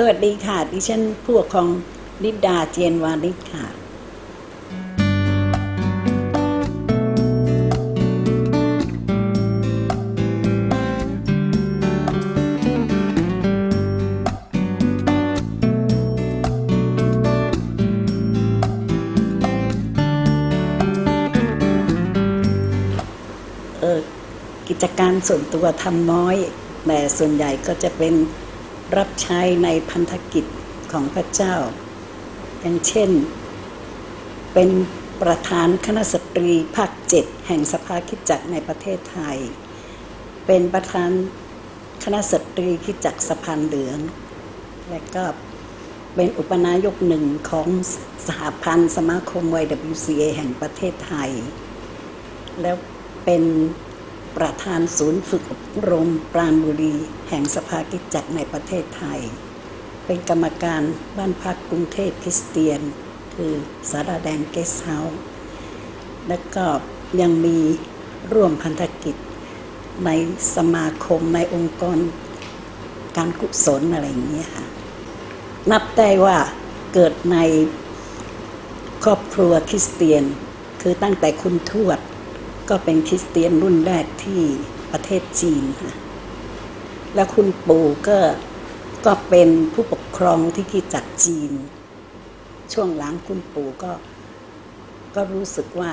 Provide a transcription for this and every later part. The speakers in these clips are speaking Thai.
สวัสดีค่ะ ดิฉันผู้ปกครองนิดาเจียนวานิชค่ะ เออกิจการส่วนตัวทำน้อย แต่ส่วนใหญ่ก็จะเป็น รับใช้ในพันธกิจของพระเจ้า อย่างเช่น เป็นประธานคณะสตรีภาคเจ็ดแห่งสภาคิดจักในประเทศไทย เป็นประธานคณะสตรีคิดจักสะพานเหลือง และก็เป็นอุปนายกหนึ่งของสหพันธ์สมาคม YWCA แห่งประเทศไทย แล้วเป็น ประธานศูนย์ฝึกอบรมปราณบุรี แห่งสภากิจจักในประเทศไทย เป็นกรรมการบ้านพักกรุงเทพคริสเตียน คือสาราแดงเกสเฮาส์และก็ยังมีร่วมพันธกิจในสมาคมในองค์กรการกุศลอะไรอย่างเงี้ยค่ะ นับได้ว่าเกิดในครอบครัวคริสเตียน คือตั้งแต่คุณทวด ก็เป็นคริสเตียนรุ่นแรกที่ประเทศจีนค่ะ แล้วคุณปู่ก็ก็เป็นผู้ปกครองที่คิดจากจีน ช่วงหลังคุณปู่ก็ ก็รู้สึกว่า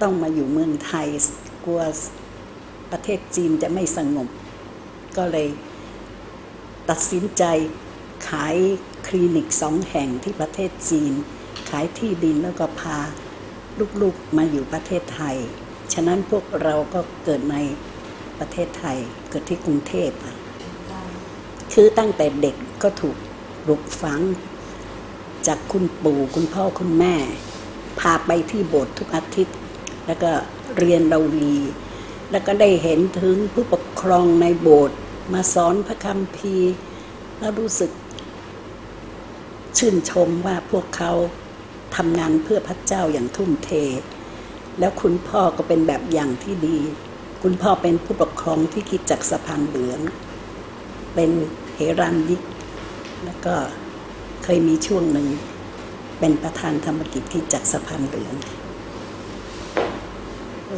ต้องมาอยู่เมืองไทยกลัวประเทศจีนจะไม่สงบ ก็เลยตัดสินใจขายคลินิกสองแห่งที่ประเทศจีน ขายที่ดินแล้วก็พา ลูกๆมาอยู่ประเทศไทย ฉะนั้นพวกเราก็เกิดในประเทศไทยเกิดที่กรุงเทพคือตั้งแต่เด็กก็ถูกปลูกฝัง จากคุณปู่คุณพ่อคุณแม่ พาไปที่โบสถ์ทุกอาทิตย์ แล้วก็เรียนเราวี แล้วก็ได้เห็นถึงผู้ปกครองในโบสถ์มาสอนพระคัมภีร์แล้วรู้สึกชื่นชมว่าพวกเขา ทำงานเพื่อพระเจ้าอย่างทุ่มเท แล้วคุณพ่อก็เป็นแบบอย่างที่ดี คุณพ่อเป็นผู้ปกครองที่คิดจากสะพานเหลือง เป็นเฮรันยิก แล้วก็เคยมีช่วงหนึ่ง เป็นประธานธรรมกิจที่จักสะพานเหลือง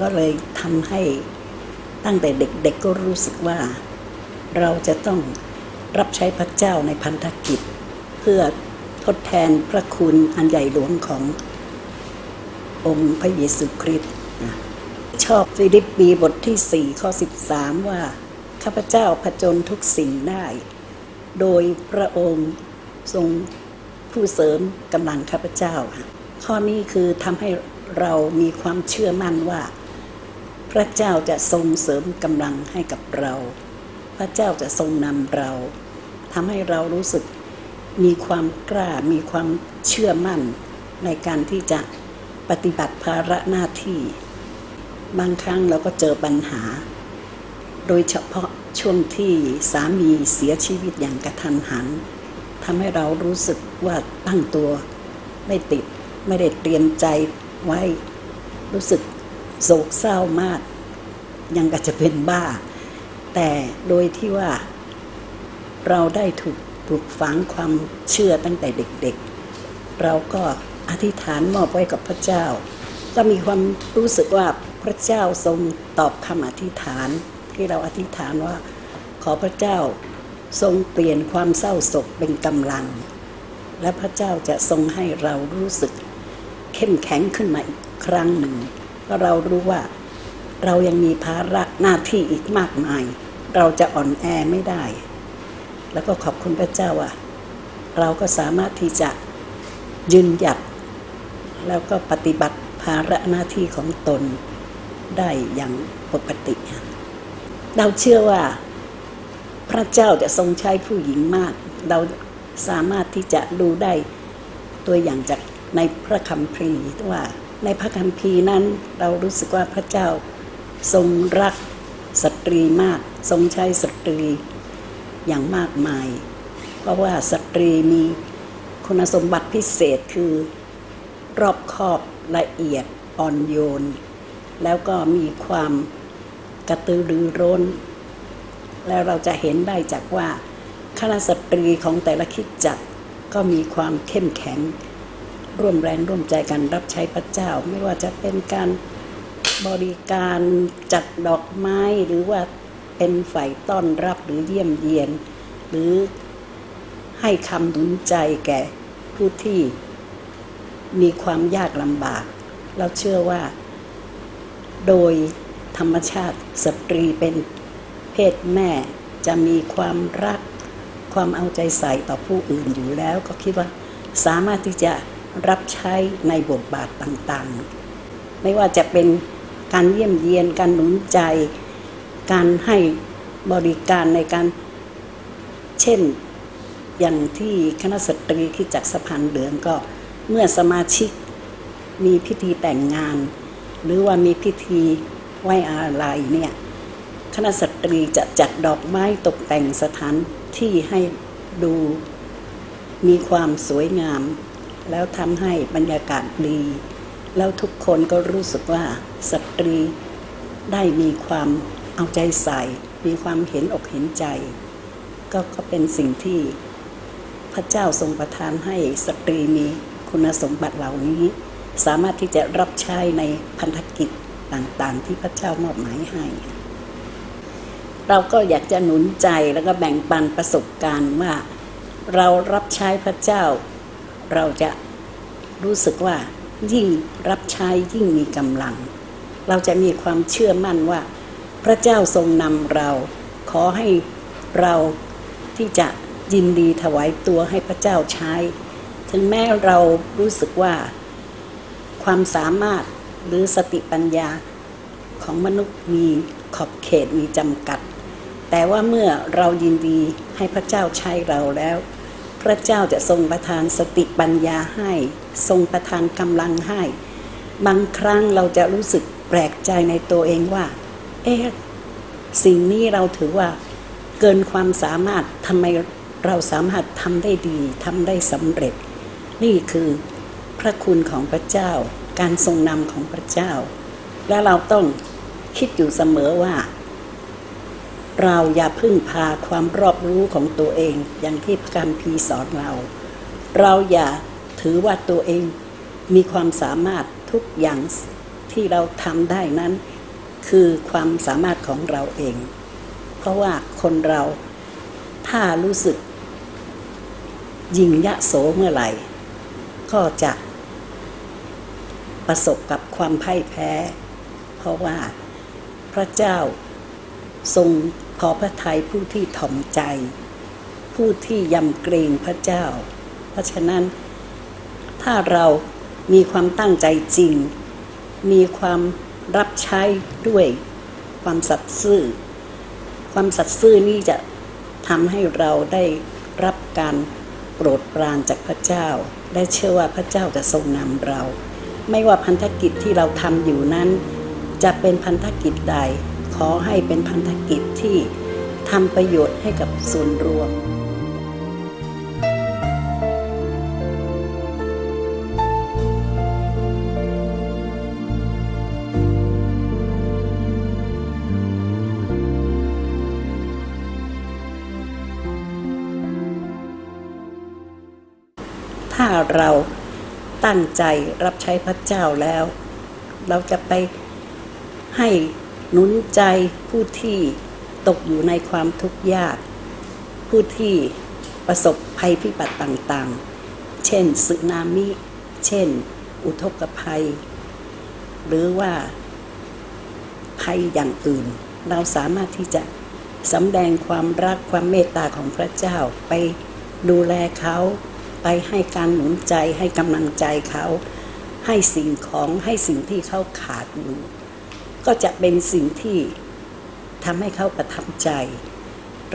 ก็เลยทำให้ตั้งแต่เด็กๆก็รู้สึกว่า เราจะต้องรับใช้พระเจ้าในพันธกิจ เพื่อ ทดแทนพระคุณอันใหญ่หลวงขององค์พระเยซูคริสต์ชอบฟิลิปปีบทที่4ข้อ13 ว่า ข้าพเจ้าผจญทุกสิ่งได้ โดยพระองค์ทรงผู้เสริมกำลังข้าพเจ้า ข้อนี้คือทำให้เรามีความเชื่อมั่นว่า พระเจ้าจะทรงเสริมกำลังให้กับเรา พระเจ้าจะทรงนำเราทำให้เรารู้สึก มีความกล้ามีความเชื่อมั่นในการที่จะปฏิบัติภาระหน้าที่ บางครั้งเราก็เจอปัญหา โดยเฉพาะช่วงที่สามีเสียชีวิตอย่างกระทันหันทำให้เรารู้สึกว่าตั้งตัวไม่ติดไม่ได้เตรียมใจไว้ รู้สึกโศกเศร้ามาก ยังก็จะเป็นบ้า แต่โดยที่ว่าเราได้ถูก ปลูกฝังความเชื่อตั้งแต่เด็กๆ เราก็อธิษฐานมอบไว้กับพระเจ้า ก็มีความรู้สึกว่าพระเจ้าทรงตอบคำอธิษฐานที่เราอธิษฐานว่า ขอพระเจ้าทรงเปลี่ยนความเศร้าโศกเป็นกำลัง และพระเจ้าจะทรงให้เรารู้สึก เข้มแข็งขึ้นมาอีกครั้งหนึ่งเพราะเรารู้ว่าเรายังมีภาระหน้าที่อีกมากมาย เราจะอ่อนแอไม่ได้ แล้วก็ขอบคุณพระเจ้าว่าเราก็สามารถที่จะยืนหยัด แล้วก็ปฏิบัติภาระหน้าที่ของตนได้อย่างปกติ เราเชื่อว่าพระเจ้าจะทรงใช้ผู้หญิงมาก เราสามารถที่จะดูได้ตัวอย่างจากในพระคัมภีร์ว่าในพระคัมภีร์นั้นเรารู้สึกว่าพระเจ้าทรงรักสตรีมาก ทรงใช้สตรี อย่างมากมาย เพราะว่าสตรีมีคุณสมบัติพิเศษคือ รอบคอบละเอียดอ่อนโยน แล้วก็มีความกระตือรือร้น แล้วเราจะเห็นได้จากว่าคณะสตรีของแต่ละคิดจักรก็มีความเข้มแข็ง ร่วมแรงร่วมใจกันรับใช้พระเจ้า ไม่ว่าจะเป็นการบริการจัดดอกไม้หรือว่า เป็นฝ่ายต้อนรับหรือเยี่ยมเยียน หรือให้คำหนุนใจแก่ผู้ที่มีความยากลำบาก เราเชื่อว่า โดยธรรมชาติสตรีเป็นเพศแม่จะมีความรัก ความเอาใจใส่ต่อผู้อื่นอยู่แล้ว ก็คิดว่าสามารถที่จะรับใช้ในบทบาทต่างๆ ไม่ว่าจะเป็นการเยี่ยมเยียนการหนุนใจ การให้บริการในการเช่นอย่างที่คณะสตรีที่จักสะพานเหลืองก็เมื่อสมาชิกมีพิธีแต่งงาน หรือว่ามีพิธีไหว้อาลัยเนี่ยคณะสตรีจะจัดดอกไม้ตกแต่งสถานที่ให้ดูมีความสวยงาม แล้วทำให้บรรยากาศดี แล้วทุกคนก็รู้สึกว่าสตรีได้มีความ เอาใจใส่ มีความเห็นอกเห็นใจ ก็ก็เป็นสิ่งที่พระเจ้าทรงประทานให้สตรีมีคุณสมบัติเหล่านี้ สามารถที่จะรับใช้ในพันธกิจต่างๆ ที่พระเจ้ามอบหมายให้ เราก็อยากจะหนุนใจแล้วก็แบ่งปันประสบการณ์ว่า เรารับใช้พระเจ้า เราจะรู้สึกว่ายิ่งรับใช้ยิ่งมีกำลัง เราจะมีความเชื่อมั่นว่า พระเจ้าทรงนำเรา ขอให้เราที่จะยินดีถวายตัวให้พระเจ้าใช้ ถึงแม้เรารู้สึกว่า ความสามารถหรือสติปัญญาของมนุษย์มีขอบเขตมีจำกัด แต่ว่าเมื่อเรายินดีให้พระเจ้าใช้เราแล้ว พระเจ้าจะทรงประทานสติปัญญาให้ ทรงประทานกำลังให้ บางครั้งเราจะรู้สึกแปลกใจในตัวเองว่า เอ๊ะสิ่งนี้เราถือว่าเกินความสามารถทำไมเราสามารถทำได้ดีทำได้สำเร็จ นี่คือพระคุณของพระเจ้า การทรงนำของพระเจ้า และเราต้องคิดอยู่เสมอว่า เราอย่าพึ่งพาความรอบรู้ของตัวเอง อย่างที่พระการพีสอนเรา เราอย่าถือว่าตัวเองมีความสามารถทุกอย่างที่เราทำได้นั้น คือความสามารถของเราเอง เพราะว่าคนเราถ้ารู้สึก ยิงยะโสเมื่อไหร่ ก็จะประสบกับความพ่ายแพ้ เพราะว่าพระเจ้าทรงพอพระทัยผู้ที่ถ่อมใจ ผู้ที่ยำเกรงพระเจ้า เพราะฉะนั้น ถ้าเรามีความตั้งใจจริง มีความ รับใช้ด้วยความสัตย์ซื่อ ความสัตย์ซื่อนี่จะทำให้เราได้รับการโปรดปรานจากพระเจ้าและเชื่อว่าพระเจ้าจะทรงนำเรา ไม่ว่าพันธกิจที่เราทำอยู่นั้น จะเป็นพันธกิจใด ขอให้เป็นพันธกิจที่ทำประโยชน์ให้กับส่วนรวมาเราตั้งใจรับใช้พระเจ้าแล้ว เราจะไปให้หนุนใจผู้ที่ตกอยู่ในความทุกข์ยาก ผู้ที่ประสบภัยพิบัติต่างๆ เช่นสึนามิ เช่น อุทกภัย หรือว่าภัยอย่างอื่น เราสามารถที่จะสำแดงความรักความเมตตาของพระเจ้าไปดูแลเขา ไปให้การหนุนใจให้กำลังใจเขา ให้สิ่งของให้สิ่งที่เขาขาดอยู่ ก็จะเป็นสิ่งที่ทำให้เขาประทับใจ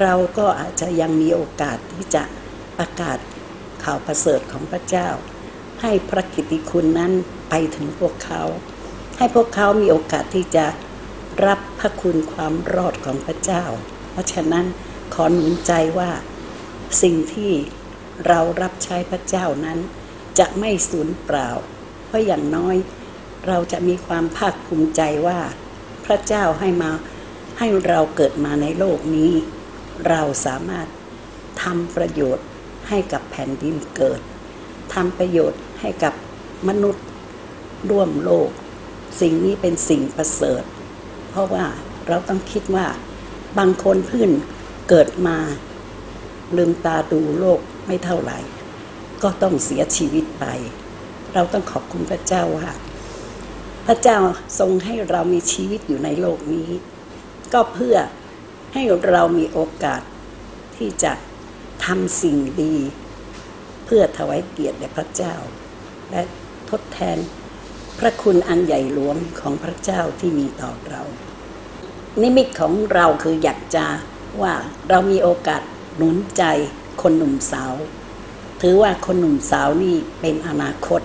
เราก็อาจจะยังมีโอกาสที่จะประกาศข่าวประเสริฐของพระเจ้า ให้พระกิติคุณนั้นไปถึงพวกเขา ให้พวกเขามีโอกาสที่จะรับพระคุณความรอดของพระเจ้า เพราะฉะนั้นขอหนุนใจว่าสิ่งที่ เรารับใช้พระเจ้านั้น จะไม่สูญเปล่า เพราะอย่างน้อย เราจะมีความภาคภูมิใจว่า พระเจ้าให้มาให้เราเกิดมาในโลกนี้ เราสามารถทำประโยชน์ให้กับแผ่นดินเกิดทำประโยชน์ให้กับมนุษย์ร่วมโลก สิ่งนี้เป็นสิ่งประเสริฐ เพราะว่าเราต้องคิดว่าบางคนพื้นเกิดมา ลืมตาดูโลก ไม่เท่าไหร่ ก็ต้องเสียชีวิตไป เราต้องขอบคุณพระเจ้าว่า พระเจ้าทรงให้เรามีชีวิตอยู่ในโลกนี้ ก็เพื่อให้เรามีโอกาสที่จะทำสิ่งดี เพื่อถวายเกียรติแด่พระเจ้า และทดแทนพระคุณอันใหญ่หลวงของพระเจ้าที่มีต่อเรา นิมิตของเราคืออยากจะว่าเรามีโอกาสหนุนใจ คนหนุ่มสาว ถือว่าคนหนุ่มสาวนี่เป็นอนาคต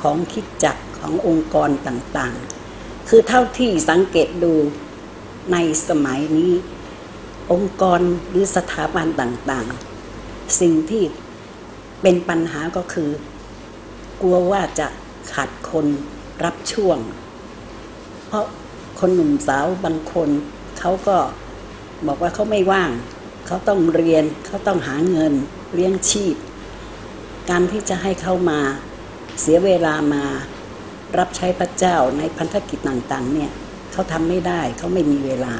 ของคิดจักขององค์กรต่างๆ คือเท่าที่สังเกตดูในสมัยนี้ องค์กรหรือสถาบันต่างๆ สิ่งที่เป็นปัญหาก็คือ กลัวว่าจะขาดคนรับช่วง เพราะคนหนุ่มสาวบางคนเขาก็บอกว่าเขาไม่ว่าง เขาต้องเรียนเขาต้องหาเงินเลี้ยงชีพ การที่จะให้เขามาเสียเวลามารับใช้พระเจ้าในพันธกิจต่างๆเนี่ยเขาทำไม่ได้เขาไม่มีเวลา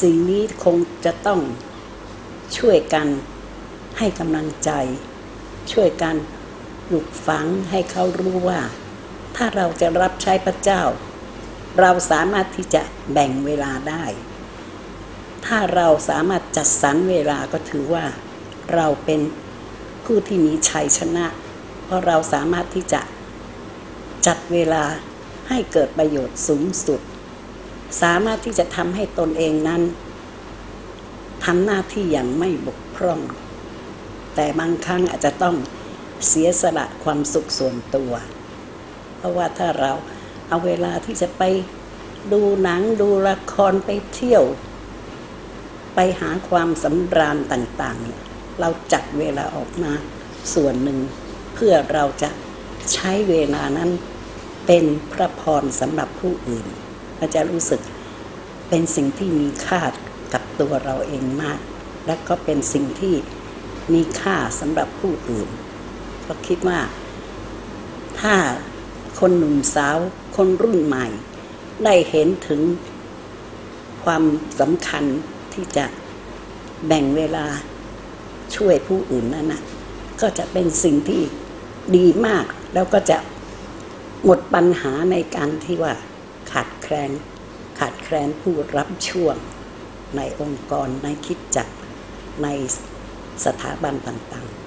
สิ่งนี้คงจะต้องช่วยกันให้กำลังใจ ช่วยกันปลุกฝังให้เขารู้ว่า ถ้าเราจะรับใช้พระเจ้า เราสามารถที่จะแบ่งเวลาได้ ถ้าเราสามารถจัดสรรเวลาก็ถือว่าเราเป็นผู้ที่มีชัยชนะ เพราะเราสามารถที่จะจัดเวลาให้เกิดประโยชน์สูงสุด สามารถที่จะทำให้ตนเองนั้นทำหน้าที่อย่างไม่บกพร่อง แต่บางครั้งอาจจะต้องเสียสละความสุขส่วนตัว เพราะว่าถ้าเราเอาเวลาที่จะไปดูหนังดูละครไปเที่ยว ไปหาความสำราญต่างๆ เราจัดเวลาออกมาส่วนหนึ่ง เพื่อเราจะใช้เวลานั้นเป็นพระพรสำหรับผู้อื่นเราจะรู้สึกเป็นสิ่งที่มีค่ากับตัวเราเองมาก และก็เป็นสิ่งที่มีค่าสำหรับผู้อื่นก็คิดว่า ถ้าคนหนุ่มสาว คนรุ่นใหม่ ได้เห็นถึงความสำคัญ ที่จะแบ่งเวลาช่วยผู้อื่นนั่นนะก็จะเป็นสิ่งที่ดีมาก แล้วก็จะหมดปัญหาในการที่ว่าขาดแคลนขาดแคลนผู้รับช่วงในองค์กรในคิดจักในสถาบันต่างๆ